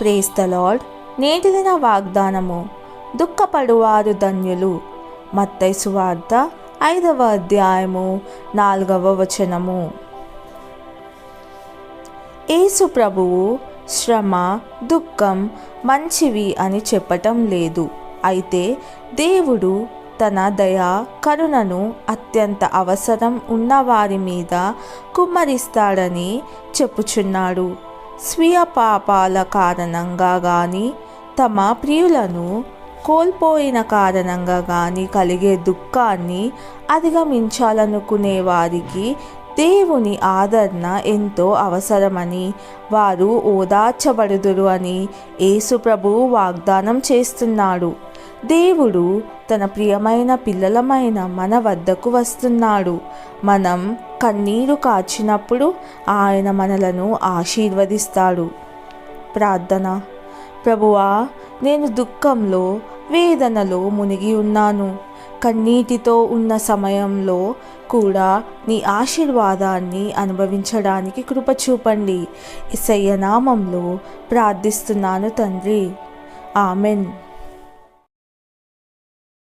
Praise the lord నేటి వాగ్దానము. దుఃఖపడువారు ధన్యులు. మత్తైసు సువార్త ఐదవ అధ్యాయము నాలుగవ వచనము. యేసు ప్రభువు శ్రమ దుఃఖం మంచివి అని చెప్పటం లేదు. అయితే దేవుడు తన దయ కరుణను అత్యంత అవసరం ఉన్నవారి మీద కుమ్మరిస్తాడని చెప్పుచున్నాడు. స్వీయ పాపాల కారణంగా కానీ తమ ప్రియులను కోల్పోయిన కారణంగా కానీ కలిగే దుఃఖాన్ని అధిగమించాలనుకునే వారికి దేవుని ఆదరణ ఎంతో అవసరమని వారు ఓదార్చబడుదురు అని యేసుప్రభువు వాగ్దానం చేస్తున్నాడు. దేవుడు తన ప్రియమైన పిల్లలమైన మన వద్దకు వస్తున్నాడు. మనం కన్నీరు కాచినప్పుడు ఆయన మనలను ఆశీర్వదిస్తాడు. ప్రార్థన. ప్రభువా నేను దుఃఖంలో వేదనలో మునిగి ఉన్నాను. కన్నీటితో ఉన్న సమయంలో కూడా నీ ఆశీర్వాదాన్ని అనుభవించడానికి కృప చూపండి. ఇసయ్య నామంలో ప్రార్థిస్తున్నాను తండ్రి. ఆమెన్.